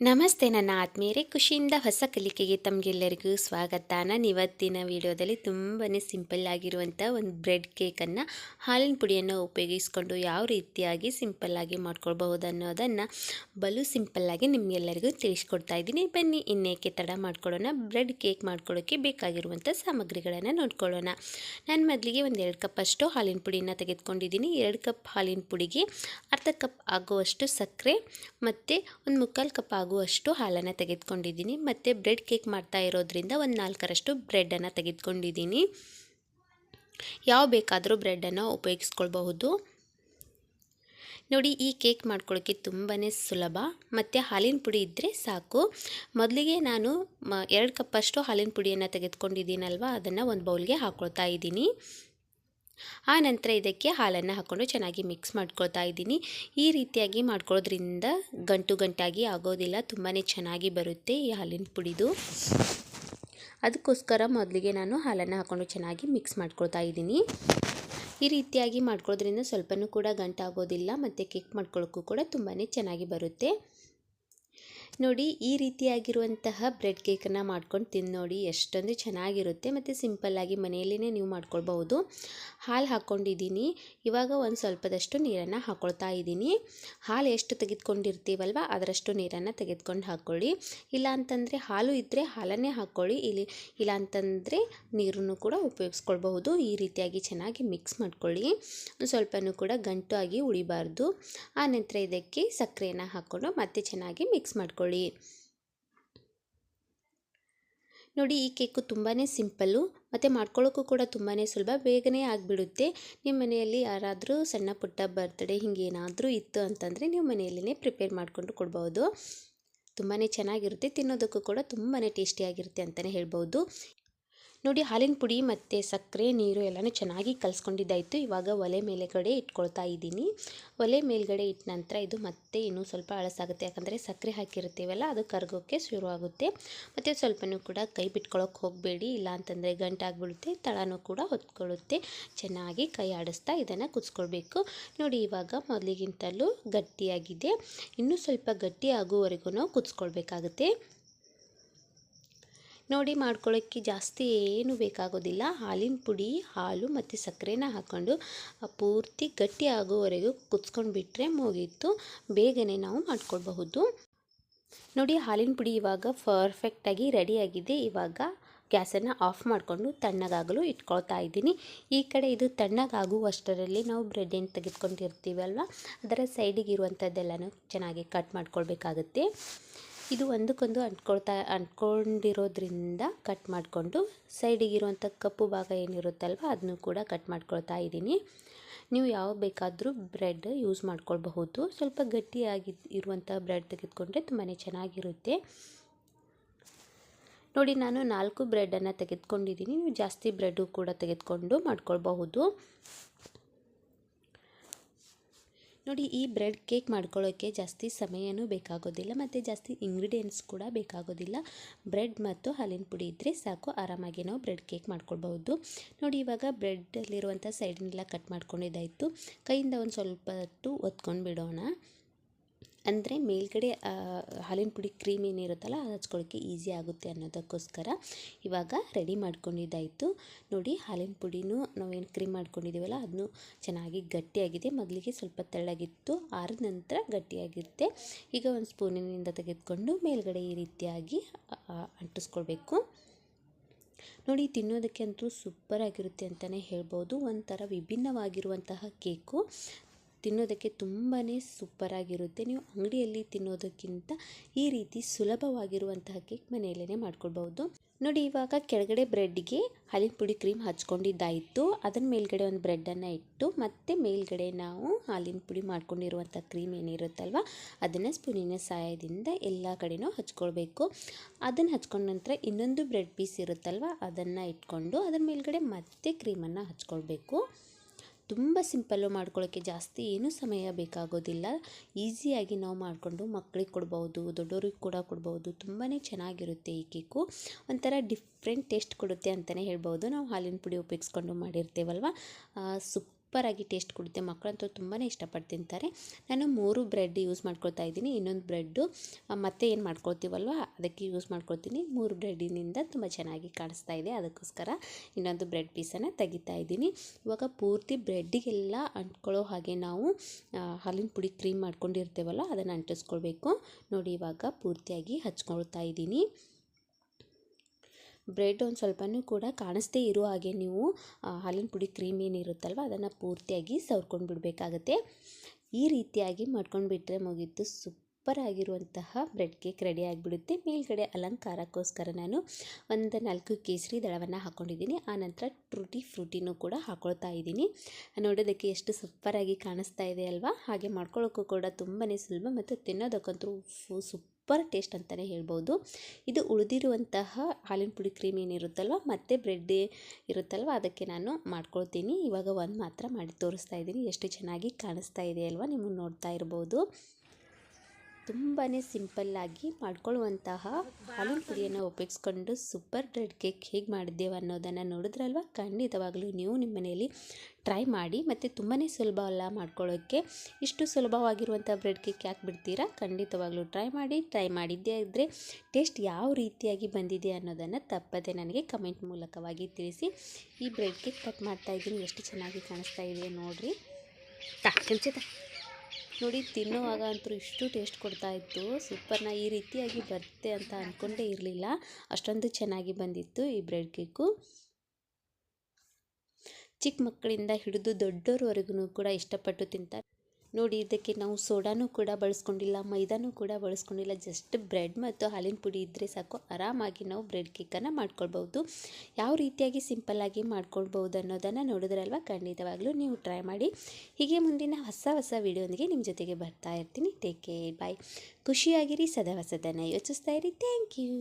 ನಮಸ್ತೆ, ನನ್ನ ಆತ್ಮೀಯರೇ. ಖುಷಿಯಿಂದ ಹೊಸ ಕಲಿಕೆಗೆ ತಮಗೆಲ್ಲರಿಗೂ ಸ್ವಾಗತ. ನಾನು ಇವತ್ತಿನ ವಿಡಿಯೋದಲ್ಲಿ ತುಂಬಾ ಸಿಂಪಲ್ ಆಗಿರುವಂಥ ಒಂದು ಬ್ರೆಡ್ ಕೇಕನ್ನು ಹಾಲಿನ ಪುಡಿಯನ್ನು ಉಪಯೋಗಿಸ್ಕೊಂಡು ಯಾವ ರೀತಿಯಾಗಿ ಸಿಂಪಲ್ಲಾಗಿ ಮಾಡ್ಕೊಳ್ಬಹುದು ಅನ್ನೋದನ್ನು ಬಲು ಸಿಂಪಲ್ಲಾಗಿ ನಿಮಗೆಲ್ಲರಿಗೂ ತಿಳಿಸ್ಕೊಡ್ತಾ ಇದ್ದೀನಿ. ಬನ್ನಿ, ಇನ್ನೇಕೆ ತಡ ಮಾಡ್ಕೊಳ್ಳೋಣ. ಬ್ರೆಡ್ ಕೇಕ್ ಮಾಡ್ಕೊಳ್ಳೋಕ್ಕೆ ಬೇಕಾಗಿರುವಂಥ ಸಾಮಗ್ರಿಗಳನ್ನು ನೋಡ್ಕೊಳ್ಳೋಣ. ನಾನು ಮೊದಲಿಗೆ ಒಂದು ಎರಡು ಕಪ್ ಅಷ್ಟು ಹಾಲಿನ ಪುಡಿಯನ್ನು ತೆಗೆದುಕೊಂಡಿದ್ದೀನಿ. ಎರಡು ಕಪ್ ಹಾಲಿನ ಪುಡಿಗೆ ಅರ್ಧ ಕಪ್ ಆಗುವಷ್ಟು ಸಕ್ಕರೆ ಮತ್ತು ಒಂದು ಮುಕ್ಕಾಲು ಕಪ್ ಆಗುವಷ್ಟು ಹಾಲನ್ನು ತೆಗೆದುಕೊಂಡಿದ್ದೀನಿ. ಮತ್ತು ಬ್ರೆಡ್ ಕೇಕ್ ಮಾಡ್ತಾ ಇರೋದ್ರಿಂದ ಒಂದು ನಾಲ್ಕರಷ್ಟು ಬ್ರೆಡ್ಡನ್ನು ತೆಗೆದುಕೊಂಡಿದ್ದೀನಿ. ಯಾವ ಬೇಕಾದರೂ ಬ್ರೆಡ್ಡನ್ನು ಉಪಯೋಗಿಸ್ಕೊಳ್ಬಹುದು. ನೋಡಿ, ಈ ಕೇಕ್ ಮಾಡ್ಕೊಳ್ಳೋಕ್ಕೆ ತುಂಬಾ ಸುಲಭ. ಮತ್ತು ಹಾಲಿನ ಪುಡಿ ಇದ್ದರೆ ಸಾಕು. ಮೊದಲಿಗೆ ನಾನು ಎರಡು ಕಪ್ಪಷ್ಟು ಹಾಲಿನ ಪುಡಿಯನ್ನು ತೆಗೆದುಕೊಂಡಿದ್ದೀನಲ್ವ? ಅದನ್ನು ಒಂದು ಬೌಲ್ಗೆ ಹಾಕ್ಕೊಳ್ತಾ ಇದ್ದೀನಿ. ಆ ನಂತರ ಇದಕ್ಕೆ ಹಾಲನ್ನು ಹಾಕ್ಕೊಂಡು ಚೆನ್ನಾಗಿ ಮಿಕ್ಸ್ ಮಾಡ್ಕೊಳ್ತಾ ಇದ್ದೀನಿ. ಈ ರೀತಿಯಾಗಿ ಮಾಡ್ಕೊಳ್ಳೋದ್ರಿಂದ ಗಂಟು ಗಂಟಾಗಿ ಆಗೋದಿಲ್ಲ ತುಂಬಾ ಚೆನ್ನಾಗಿ ಬರುತ್ತೆ ಈ ಹಾಲಿನ ಪುಡಿದು. ಅದಕ್ಕೋಸ್ಕರ ಮೊದಲಿಗೆ ನಾನು ಹಾಲನ್ನು ಹಾಕ್ಕೊಂಡು ಚೆನ್ನಾಗಿ ಮಿಕ್ಸ್ ಮಾಡ್ಕೊಳ್ತಾ ಇದ್ದೀನಿ. ಈ ರೀತಿಯಾಗಿ ಮಾಡ್ಕೊಳ್ಳೋದ್ರಿಂದ ಸ್ವಲ್ಪನೂ ಕೂಡ ಗಂಟಾಗೋದಿಲ್ಲ, ಮತ್ತು ಕೇಕ್ ಮಾಡ್ಕೊಳ್ಳೋಕ್ಕೂ ಕೂಡ ತುಂಬಾ ಚೆನ್ನಾಗಿ ಬರುತ್ತೆ. ನೋಡಿ ಈ ರೀತಿಯಾಗಿರುವಂತಹ ಬ್ರೆಡ್ ಕೇಕನ್ನು ಮಾಡ್ಕೊಂಡು ತಿಂದು ನೋಡಿ ಎಷ್ಟೊಂದು ಚೆನ್ನಾಗಿರುತ್ತೆ ಮತ್ತು ಸಿಂಪಲ್ಲಾಗಿ ಮನೆಯಲ್ಲೇ ನೀವು ಮಾಡ್ಕೊಳ್ಬಹುದು. ಹಾಲು ಹಾಕ್ಕೊಂಡಿದ್ದೀನಿ. ಇವಾಗ ಒಂದು ಸ್ವಲ್ಪದಷ್ಟು ನೀರನ್ನು ಹಾಕ್ಕೊಳ್ತಾ ಇದ್ದೀನಿ. ಹಾಲು ಎಷ್ಟು ತೆಗೆದುಕೊಂಡಿರ್ತೀವಲ್ವ ಅದರಷ್ಟು ನೀರನ್ನು ತೆಗೆದುಕೊಂಡು ಹಾಕ್ಕೊಳ್ಳಿ. ಇಲ್ಲ ಅಂತಂದರೆ ಹಾಲು ಇದ್ದರೆ ಹಾಲನ್ನೇ ಹಾಕ್ಕೊಳ್ಳಿ. ಇಲ್ಲಿ ಇಲ್ಲ ಅಂತಂದರೆ ನೀರನ್ನು ಕೂಡ ಉಪಯೋಗಿಸ್ಕೊಳ್ಬಹುದು. ಈ ರೀತಿಯಾಗಿ ಚೆನ್ನಾಗಿ ಮಿಕ್ಸ್ ಮಾಡ್ಕೊಳ್ಳಿ. ಸ್ವಲ್ಪನೂ ಕೂಡ ಗಂಟು ಆಗಿ ಉಳಿಬಾರ್ದು. ನಂತರ ಇದಕ್ಕೆ ಸಕ್ಕರೆಯನ್ನು ಹಾಕ್ಕೊಂಡು ಮತ್ತೆ ಚೆನ್ನಾಗಿ ಮಿಕ್ಸ್ ಮಾಡ್ಕೊಳ್ಳಿ. ನೋಡಿ, ಈ ಕೇಕು ತುಂಬಾ ಸಿಂಪಲ್ಲು, ಮತ್ತು ಮಾಡ್ಕೊಳ್ಳೋಕ್ಕೂ ಕೂಡ ತುಂಬಾ ಸುಲಭ. ಬೇಗನೆ ಆಗಿಬಿಡುತ್ತೆ. ನಿಮ್ಮ ಮನೆಯಲ್ಲಿ ಯಾರಾದರೂ ಸಣ್ಣ ಪುಟ್ಟ ಬರ್ತ್ಡೇ ಹಿಂಗೇನಾದರೂ ಇತ್ತು ಅಂತಂದರೆ ನೀವು ಮನೆಯಲ್ಲೇ ಪ್ರಿಪೇರ್ ಮಾಡಿಕೊಂಡು ಕೊಡ್ಬೋದು ತುಂಬಾ ಚೆನ್ನಾಗಿರುತ್ತೆ, ತಿನ್ನೋದಕ್ಕೂ ಕೂಡ ತುಂಬಾ ಟೇಸ್ಟಿಯಾಗಿರುತ್ತೆ ಅಂತಲೇ ಹೇಳ್ಬೋದು ನೋಡಿ ಹಾಲಿನ ಪುಡಿ ಮತ್ತು ಸಕ್ಕರೆ, ನೀರು ಎಲ್ಲನೂ ಚೆನ್ನಾಗಿ ಕಲಿಸ್ಕೊಂಡಿದ್ದಾಯಿತು. ಇವಾಗ ಒಲೆ ಮೇಲೆಗಡೆ ಇಟ್ಕೊಳ್ತಾ ಇದ್ದೀನಿ. ಒಲೆ ಮೇಲ್ಗಡೆ ಇಟ್ಟ ನಂತರ ಇದು ಮತ್ತೆ ಇನ್ನೂ ಸ್ವಲ್ಪ ಅಳಸಾಗುತ್ತೆ. ಯಾಕಂದರೆ ಸಕ್ಕರೆ ಹಾಕಿರ್ತೀವಲ್ಲ ಅದು ಕರಗೋಕ್ಕೆ ಶುರು ಆಗುತ್ತೆ ಮತ್ತು ಸ್ವಲ್ಪನೂ ಕೂಡ ಕೈ ಬಿಟ್ಕೊಳ್ಳೋಕೆ ಹೋಗಬೇಡಿ. ಇಲ್ಲ ಅಂತಂದರೆ ಗಂಟಾಗ್ಬಿಡುತ್ತೆ ತಳನೂ ಕೂಡ ಹೊತ್ಕೊಳ್ಳುತ್ತೆ. ಚೆನ್ನಾಗಿ ಕೈ ಆಡಿಸ್ತಾ ಇದನ್ನು ಕುದಿಸ್ಕೊಳ್ಬೇಕು. ನೋಡಿ ಇವಾಗ ಮೊದಲಿಗಿಂತಲೂ ಗಟ್ಟಿಯಾಗಿದೆ. ಇನ್ನೂ ಸ್ವಲ್ಪ ಗಟ್ಟಿ ಆಗುವವರೆಗೂ ನಾವು ಕುದಿಸ್ಕೊಳ್ಬೇಕಾಗುತ್ತೆ. ನೋಡಿ ಮಾಡ್ಕೊಳ್ಳೋಕ್ಕೆ ಜಾಸ್ತಿ ಏನು ಬೇಕಾಗೋದಿಲ್ಲ. ಹಾಲಿನ ಪುಡಿ, ಹಾಲು ಮತ್ತು ಸಕ್ಕರೆನ ಹಾಕ್ಕೊಂಡು ಪೂರ್ತಿ ಗಟ್ಟಿ ಆಗೋವರೆಗೂ ಕುದಿಸ್ಕೊಂಡು ಬಿಟ್ಟರೆ ಮುಗೀತು. ಬೇಗನೆ ನಾವು ಮಾಡ್ಕೊಳ್ಬಹುದು. ನೋಡಿ ಹಾಲಿನ ಪುಡಿ ಇವಾಗ ಪರ್ಫೆಕ್ಟಾಗಿ ರೆಡಿಯಾಗಿದೆ ಇವಾಗ ಗ್ಯಾಸನ್ನು ಆಫ್ ಮಾಡಿಕೊಂಡು ತಣ್ಣಗಾಗಲು ಇಟ್ಕೊಳ್ತಾ ಇದ್ದೀನಿ. ಈ ಕಡೆ ಇದು ತಣ್ಣಗಾಗುವಷ್ಟರಲ್ಲಿ ನಾವು ಬ್ರೆಡ್ ಏನು ತೆಗೆದುಕೊಂಡಿರ್ತೀವಲ್ವ? ಅದರ ಸೈಡಿಗೆ ಇರುವಂಥದ್ದೆಲ್ಲನೂ ಚೆನ್ನಾಗಿ ಕಟ್ ಮಾಡ್ಕೊಳ್ಬೇಕಾಗುತ್ತೆ. ಇದು ಒಂದಕ್ಕೊಂದು ಅಂಟ್ಕೊಳ್ತಾ, ಅಂಟ್ಕೊಂಡಿರೋದ್ರಿಂದ ಕಟ್ ಮಾಡಿಕೊಂಡು ಸೈಡಿಗಿರುವಂಥ ಕಪ್ಪು ಭಾಗ ಏನಿರುತ್ತಲ್ವ ಅದನ್ನು ಕೂಡ ಕಟ್ ಮಾಡ್ಕೊಳ್ತಾ ಇದ್ದೀನಿ. ನೀವು ಯಾವ ಬೇಕಾದರೂ ಬ್ರೆಡ್ ಯೂಸ್ ಮಾಡ್ಕೊಳ್ಬಹುದು. ಸ್ವಲ್ಪ ಗಟ್ಟಿಯಾಗಿ ಇರುವಂಥ ಬ್ರೆಡ್ ತೆಗೆದುಕೊಂಡ್ರೆ ತುಂಬಾ ಚೆನ್ನಾಗಿರುತ್ತೆ. ನೋಡಿ, ನಾನು ನಾಲ್ಕು ಬ್ರೆಡನ್ನು ತೆಗೆದುಕೊಂಡಿದ್ದೀನಿ. ನೀವು ಜಾಸ್ತಿ ಬ್ರೆಡ್ಡು ಕೂಡ ತೆಗೆದುಕೊಂಡು ಮಾಡ್ಕೊಳ್ಬಹುದು. ನೋಡಿ, ಈ ಬ್ರೆಡ್ ಕೇಕ್ ಮಾಡ್ಕೊಳ್ಳೋಕ್ಕೆ ಜಾಸ್ತಿ ಸಮಯನೂ ಬೇಕಾಗೋದಿಲ್ಲ ಮತ್ತು ಜಾಸ್ತಿ ಇಂಗ್ರೀಡಿಯೆಂಟ್ಸ್ ಕೂಡ ಬೇಕಾಗೋದಿಲ್ಲ. ಬ್ರೆಡ್ ಮತ್ತು ಹಾಲಿನ ಪುಡಿ ಇದ್ದರೆ ಸಾಕು, ಆರಾಮಾಗಿ ನಾವು ಬ್ರೆಡ್ ಕೇಕ್ ಮಾಡ್ಕೊಳ್ಬಹುದು. ನೋಡಿ, ಇವಾಗ ಬ್ರೆಡ್ಡಲ್ಲಿರುವಂಥ ಸೈಡ್ನೆಲ್ಲ ಕಟ್ ಮಾಡ್ಕೊಂಡಿದ್ದಾಯಿತು. ಕೈಯಿಂದ ಒಂದು ಸ್ವಲ್ಪ ಹೊತ್ತು ಒತ್ಕೊಂಡು ಬಿಡೋಣ ಅಂದರೆ ಮೇಲ್ಗಡೆ ಹಾಲಿನ ಪುಡಿ ಕ್ರೀಮ್ ಏನಿರುತ್ತಲ್ಲ ಅದು ಹಚ್ಕೊಳ್ಳೋಕ್ಕೆ ಈಸಿ ಆಗುತ್ತೆ ಅನ್ನೋದಕ್ಕೋಸ್ಕರ ಇವಾಗ ರೆಡಿ ಮಾಡ್ಕೊಂಡಿದ್ದಾಯಿತು. ನೋಡಿ ಹಾಲಿನ ಪುಡಿನೂ ನಾವೇನು ಕ್ರೀಮ್ ಮಾಡ್ಕೊಂಡಿದ್ದೀವಲ್ಲ ಅದನ್ನು ಚೆನ್ನಾಗಿ ಗಟ್ಟಿಯಾಗಿದೆ. ಮೊದಲಿಗೆ ಸ್ವಲ್ಪ ತೆಳ್ಳಗಿತ್ತು, ಆರಿದ ನಂತರ ಗಟ್ಟಿಯಾಗಿರುತ್ತೆ. ಈಗ ಒಂದು ಸ್ಪೂನಿನಿಂದ ತೆಗೆದುಕೊಂಡು ಮೇಲ್ಗಡೆ ಈ ರೀತಿಯಾಗಿ ಅಂಟಿಸ್ಕೊಳ್ಬೇಕು. ನೋಡಿ ತಿನ್ನೋದಕ್ಕೆ ಅಂತೂ ಸೂಪರಾಗಿರುತ್ತೆ ಅಂತಲೇ ಹೇಳ್ಬೋದು. ಒಂಥರ ವಿಭಿನ್ನವಾಗಿರುವಂತಹ ಕೇಕು ತಿನ್ನೋದಕ್ಕೆ ತುಂಬಾ ಸೂಪರಾಗಿರುತ್ತೆ. ನೀವು ಅಂಗಡಿಯಲ್ಲಿ ತಿನ್ನೋದಕ್ಕಿಂತ ಈ ರೀತಿ ಸುಲಭವಾಗಿರುವಂತಹ ಕೇಕ್ ಮನೆಯಲ್ಲೇ ಮಾಡ್ಕೊಳ್ಬೋದು ನೋಡಿ, ಇವಾಗ ಕೆಳಗಡೆ ಬ್ರೆಡ್ಗೆ ಹಾಲಿನ ಪುಡಿ ಕ್ರೀಮ್ ಹಚ್ಕೊಂಡಿದ್ದಾಯಿತು ಅದನ್ನ ಮೇಲ್ಗಡೆ ಒಂದು ಬ್ರೆಡ್ಡನ್ನು ಇಟ್ಟು, ಮತ್ತೆ ಮೇಲ್ಗಡೆ ನಾವು ಹಾಲಿನ ಪುಡಿ ಮಾಡ್ಕೊಂಡಿರುವಂಥ ಕ್ರೀಮ್ ಏನಿರುತ್ತಲ್ವ, ಅದನ್ನು ಸ್ಪೂನಿನ ಸಹಾಯದಿಂದ ಎಲ್ಲ ಕಡೆನೂ ಹಚ್ಕೊಳ್ಬೇಕು. ಅದನ್ನು ಹಚ್ಕೊಂಡ ನಂತರ ಇನ್ನೊಂದು ಬ್ರೆಡ್ ಪೀಸ್ ಇರುತ್ತಲ್ವ, ಅದನ್ನು ಇಟ್ಕೊಂಡು ಅದರ ಮೇಲ್ಗಡೆ ಮತ್ತೆ ಕ್ರೀಮನ್ನು ಹಚ್ಕೊಳ್ಬೇಕು. ತುಂಬ ಸಿಂಪಲ್ಲು ಮಾಡ್ಕೊಳ್ಳೋಕ್ಕೆ ಜಾಸ್ತಿ ಏನೂ ಸಮಯ ಬೇಕಾಗೋದಿಲ್ಲ. ಈಸಿಯಾಗಿ ನಾವು ಮಾಡಿಕೊಂಡು ಮಕ್ಕಳಿಗೆ ಕೊಡ್ಬೋದು, ದೊಡ್ಡವ್ರಿಗೆ ಕೂಡ ಕೊಡ್ಬೋದು ತುಂಬಾ ಚೆನ್ನಾಗಿರುತ್ತೆ ಈ ಕೇಕು. ಒಂಥರ ಡಿಫ್ರೆಂಟ್ ಟೇಸ್ಟ್ ಕೊಡುತ್ತೆ ಅಂತಲೇ ಹೇಳ್ಬೋದು. ನಾವು ಹಾಲಿನ ಪುಡಿ ಉಪಯೋಗಿಸ್ಕೊಂಡು ಮಾಡಿರ್ತೇವಲ್ವ? ಸುಪ್ ಸೂಪರಾಗಿ ಟೇಸ್ಟ್ ಕೊಡುತ್ತೆ. ಮಕ್ಕಳಂತೂ ತುಂಬಾ ಇಷ್ಟಪಟ್ಟು ತಿಂತಾರೆ. ನಾನು ಮೂರು ಬ್ರೆಡ್ ಯೂಸ್ ಮಾಡ್ಕೊಳ್ತಾ ಇದ್ದೀನಿ. ಇನ್ನೊಂದು ಬ್ರೆಡ್ಡು ಮತ್ತೆ ಏನು ಮಾಡ್ಕೊಳ್ತೀವಲ್ವ? ಅದಕ್ಕೆ ಯೂಸ್ ಮಾಡ್ಕೊಳ್ತೀನಿ. ಮೂರು ಬ್ರೆಡ್ಡಿನಿಂದ ತುಂಬ ಚೆನ್ನಾಗಿ ಕಾಣಿಸ್ತಾ ಇದೆ. ಅದಕ್ಕೋಸ್ಕರ ಇನ್ನೊಂದು ಬ್ರೆಡ್ ಪೀಸನ್ನು ತೆಗಿತಾ ಇದ್ದೀನಿ. ಇವಾಗ ಪೂರ್ತಿ ಬ್ರೆಡ್ಡಿಗೆಲ್ಲ ಅಂಟ್ಕೊಳ್ಳೋ ಹಾಗೆ ನಾವು ಹಾಲಿನ ಪುಡಿ ಕ್ರೀಮ್ ಮಾಡ್ಕೊಂಡಿರ್ತೇವಲ್ಲ, ಅದನ್ನು ಅಂಟಿಸ್ಕೊಳ್ಬೇಕು. ನೋಡಿ ಇವಾಗ ಪೂರ್ತಿಯಾಗಿ ಹಚ್ಕೊಳ್ತಾ ಇದ್ದೀನಿ. ಬ್ರೆಡ್ ಒಂದು ಸ್ವಲ್ಪನೂ ಕೂಡ ಕಾಣಿಸ್ದೇ ಇರೋ ಹಾಗೆ ನೀವು ಹಾಲಿನ ಪುಡಿ ಕ್ರೀಮ್ ಏನಿರುತ್ತಲ್ವ ಅದನ್ನು ಪೂರ್ತಿಯಾಗಿ ಸವರ್ಕೊಂಡು ಬಿಡಬೇಕಾಗತ್ತೆ. ಈ ರೀತಿಯಾಗಿ ಮಾಡ್ಕೊಂಡು ಬಿಟ್ಟರೆ ಮುಗೀತು. ಸೂಪರ್ ಆಗಿರುವಂತಹ ಬ್ರೆಡ್ ಕೇಕ್ ರೆಡಿ ಆಗಿಬಿಡುತ್ತೆ. ಮೇಲ್ಗಡೆ ಅಲಂಕಾರಕ್ಕೋಸ್ಕರ ನಾನು ಒಂದು ನಾಲ್ಕು ಕೇಸರಿ ದಳವನ್ನು ಹಾಕ್ಕೊಂಡಿದ್ದೀನಿ ಆನಂತರ ಟ್ರೂಟಿ ಫ್ರೂಟಿನೂ ಕೂಡ ಹಾಕ್ಕೊಳ್ತಾ ಇದ್ದೀನಿ. ನೋಡೋದಕ್ಕೆ ಎಷ್ಟು ಸೂಪರಾಗಿ ಕಾಣಿಸ್ತಾ ಇದೆ ಅಲ್ವಾ? ಹಾಗೆ ಮಾಡ್ಕೊಳ್ಳೋಕ್ಕೂ ಕೂಡ ತುಂಬಾ ಸುಲಭ ಮತ್ತು ತಿನ್ನೋದಕ್ಕಂತೂ ಫು ಸೂಪರ್ ಟೇಸ್ಟ್ ಅಂತಲೇ ಹೇಳ್ಬೋದು. ಇದು ಉಳಿದಿರುವಂತಹ ಹಾಲಿನ ಪುಡಿ ಕ್ರೀಮ್ ಏನಿರುತ್ತಲ್ವ, ಮತ್ತು ಬ್ರೆಡ್ ಇರುತ್ತಲ್ವ, ಅದಕ್ಕೆ ನಾನು ಮಾಡ್ಕೊಳ್ತೀನಿ. ಇವಾಗ ಒಂದು ಮಾತ್ರ ಮಾಡಿ ತೋರಿಸ್ತಾ ಇದ್ದೀನಿ. ಎಷ್ಟು ಚೆನ್ನಾಗಿ ಕಾಣಿಸ್ತಾ ಇದೆ ಅಲ್ವಾ ನೀವು ನೋಡ್ತಾ ಇರ್ಬೋದು. ತುಂಬಾ ಸಿಂಪಲ್ಲಾಗಿ ಮಾಡ್ಕೊಳ್ಳುವಂತಹ ಹಾಲಿನ ಪುಡಿಯನ್ನು ಉಪಯೋಗಿಸ್ಕೊಂಡು ಸೂಪರ್ ಬ್ರೆಡ್ ಕೇಕ್ ಹೇಗೆ ಮಾಡಿದ್ದೇವೆ ಅನ್ನೋದನ್ನು ನೋಡಿದ್ರಲ್ವ? ಖಂಡಿತವಾಗಲೂ ನೀವು ನಿಮ್ಮ ಮನೆಯಲ್ಲಿ ಟ್ರೈ ಮಾಡಿ ಮತ್ತು ತುಂಬಾ ಸುಲಭ ಅಲ್ಲ ಮಾಡ್ಕೊಳ್ಳೋಕ್ಕೆ ಇಷ್ಟು ಸುಲಭವಾಗಿರುವಂಥ ಬ್ರೆಡ್ ಕೇಕ್ ಯಾಕೆ ಬಿಡ್ತೀರಾ? ಖಂಡಿತವಾಗ್ಲೂ ಟ್ರೈ ಮಾಡಿ, ಟ್ರೈ ಮಾಡಿದ್ದೇ ಇದ್ದರೆ ಟೇಸ್ಟ್ ಯಾವ ರೀತಿಯಾಗಿ ಬಂದಿದೆ ಅನ್ನೋದನ್ನು ತಪ್ಪದೆ ನನಗೆ ಕಮೆಂಟ್ ಮೂಲಕವಾಗಿ ತಿಳಿಸಿ. ಈ ಬ್ರೆಡ್ ಕೇಕ್ ಕಟ್ ಮಾಡ್ತಾ ಇದ್ದೀನಿ. ಎಷ್ಟು ಚೆನ್ನಾಗಿ ಕಾಣಿಸ್ತಾ ಇದೆ ನೋಡಿರಿ. ಕೆಂಚದ ನೋಡಿ ತಿನ್ನುವಾಗ ಅಂತೂ ಇಷ್ಟು ಟೇಸ್ಟ್ ಕೊಡ್ತಾ ಇತ್ತು. ಸೂಪರ್ನ ಈ ರೀತಿಯಾಗಿ ಬರುತ್ತೆ ಅಂತ ಅಂದ್ಕೊಂಡೇ ಇರಲಿಲ್ಲ. ಅಷ್ಟೊಂದು ಚೆನ್ನಾಗಿ ಬಂದಿತ್ತು ಈ ಬ್ರೆಡ್ ಕೇಕು ಚಿಕ್ಕ ಮಕ್ಕಳಿಂದ ಹಿಡಿದು ದೊಡ್ಡೋರವರೆಗೂ ಕೂಡ ಇಷ್ಟಪಟ್ಟು ತಿಂತಾರೆ. ನೋಡಿ, ಇದಕ್ಕೆ ನಾವು ಸೋಡಾನೂ ಕೂಡ ಬಳಸ್ಕೊಂಡಿಲ್ಲ, ಮೈದಾನೂ ಕೂಡ ಬಳಸ್ಕೊಂಡಿಲ್ಲ. ಜಸ್ಟ್ ಬ್ರೆಡ್ ಮತ್ತು ಹಾಲಿನ ಪುಡಿ ಇದ್ದರೆ ಸಾಕು. ಆರಾಮಾಗಿ ನಾವು ಬ್ರೆಡ್ ಕೇಕನ್ನು ಮಾಡ್ಕೊಳ್ಬೋದು ಯಾವ ರೀತಿಯಾಗಿ ಸಿಂಪಲ್ಲಾಗಿ ಮಾಡ್ಕೊಳ್ಬೋದು ಅನ್ನೋದನ್ನು ನೋಡಿದ್ರಲ್ವ? ಖಂಡಿತವಾಗ್ಲೂ ನೀವು ಟ್ರೈ ಮಾಡಿ. ಹೀಗೆ ಮುಂದಿನ ಹೊಸ ಹೊಸ ವಿಡಿಯೋನಿಗೆ ನಿಮ್ಮ ಜೊತೆಗೆ ಬರ್ತಾ ಇರ್ತೀನಿ. ಟೇಕ್ ಕೇರ್ ಬಾಯ್ ಖುಷಿಯಾಗಿರಿ, ಸದಾ ಹೊಸದನ್ನು ಯೋಚಿಸ್ತಾ ಇರಿ. Thank you